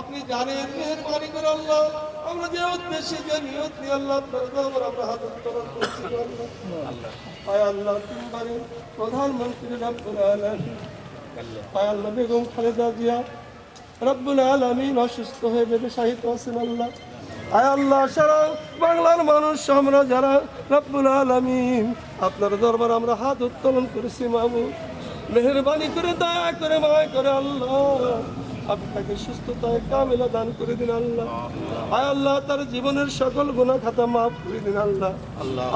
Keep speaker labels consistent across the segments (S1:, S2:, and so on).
S1: আপনি জানেন মেহরবানি করে আল্লাহ, আমরা যে উদ্দেশ্যে যে নিয়ত নিয়ে আল্লাহ আমরা হাত উত্তোলন করছি আয় আল্লাহ তিনবারে প্রধানমন্ত্রী রব্বুল আলামিন। আয় আল্লাহ, বেগম খালেদা জিয়া। রব্বুল আলামিন অসুস্থ হয়ে বেঁধে সাহিত্য আছেন আল্লাহ। আয় আল্লাহ, সারা বাংলার মানুষ, আমরা যারা রব্বুল আলামিন, আপনার দরবার আমরা হাত উত্তোলন করেছি মামু মেহরবানি করে দয়া করে, মায় করে আল্লাহ। আপনি তাকে সুস্থতায় কামেলা দান করে দিন আল্লাহ। আয় আল্লাহ, তার জীবনের সকল গুণা খাতা মাফ করে দিন আল্লাহ।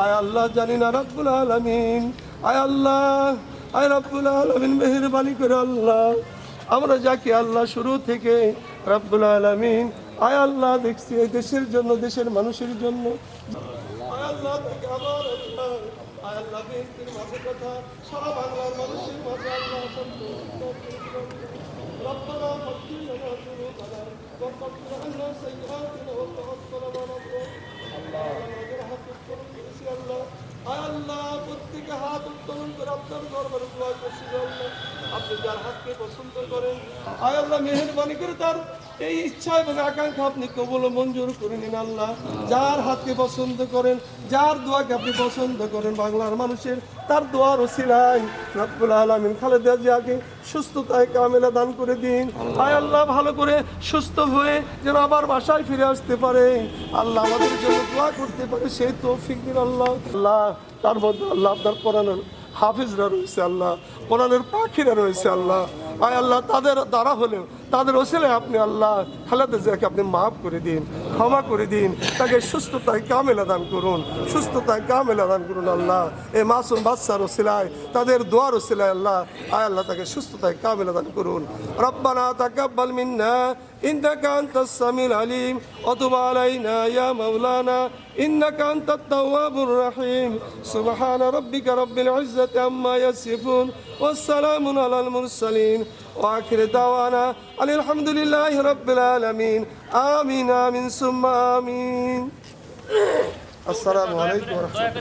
S1: আয় আল্লাহ, জানি না রব্বুল আলামিন। আয় আল্লাহ, আয় রব্বুল আলামিন, মেহরবানি করে আল্লাহ। আমরা যাকে আল্লাহ শুরু থেকে রব্বুল আলামিন। আয় আল্লাহ, দেখছি এই দেশের জন্য, দেশের মানুষের জন্য। আয় আল্লাহ আয় আল্লাহ কথা। সারা বাংলার মানুষের আল্লাহ প্রত্যেকে হাত উত্তোলন করে আপনার দরবারে দোয়া করছি আপনি যার হাতকে পছন্দ করেন আয় আল্লাহ মেহরবানি করে তার এই ইচ্ছা এবং আকাঙ্ক্ষা আপনি কবল মঞ্জুর করে নিন আল্লাহ। যার হাতকে পছন্দ করেন, যার দোয়াকে আপনি পছন্দ করেন, বাংলার মানুষের, তার দোয়ার ওসিলাই রব্বুল আলামিন খালেদা জিয়াকে সুস্থতায় কামেলা দান করে দিন। আয় আল্লাহ, ভালো করে সুস্থ হয়ে যেন আবার বাসায় ফিরে আসতে পারে। আল্লাহ আমাদের জন্য দোয়া করতে পারে, সেই তৌফিক দিন আল্লাহ। আল্লাহ, তার মধ্যে আল্লাহ আপনার কোরআনের হাফিজরা রয়েছে আল্লাহ, কোরআনের পাখিরা রয়েছে আল্লাহ। আয় আল্লাহ তাদের দ্বারা হলেও তাদের ওসিলে আপনি আল্লাহ খালেদা জিয়াকে আপনি মাফ করে দিন ক্ষমা করে দিন তাকে সুস্থতায় কামেলা দান করুন সুস্থতায় কামেলা দান করুন আল্লাহ এই মাসুম বাচ্চার ওসিলায় তাদের দোয়ার ওসিলায় আল্লাহ আয় আল্লাহ তাকে সুস্থতায় কামেলা দান করুন রব্বানা তাকাব্বাল মিন্না ইন্নাকা আনতাস সামিল আলিম ওয়া আলাইনা ইয়া মাওলানা ইন্নাকা আনতাত তাওয়াবুর রহিম সুবহানা রাব্বিকা রাব্বিল ইজ্জাতি আম্মা ইয়াসিফুন والسلام على المرسلين وآخر دعوانا أن الحمد لله رب العالمين آمين آمين ثم آمين السلام عليكم ورحمة الله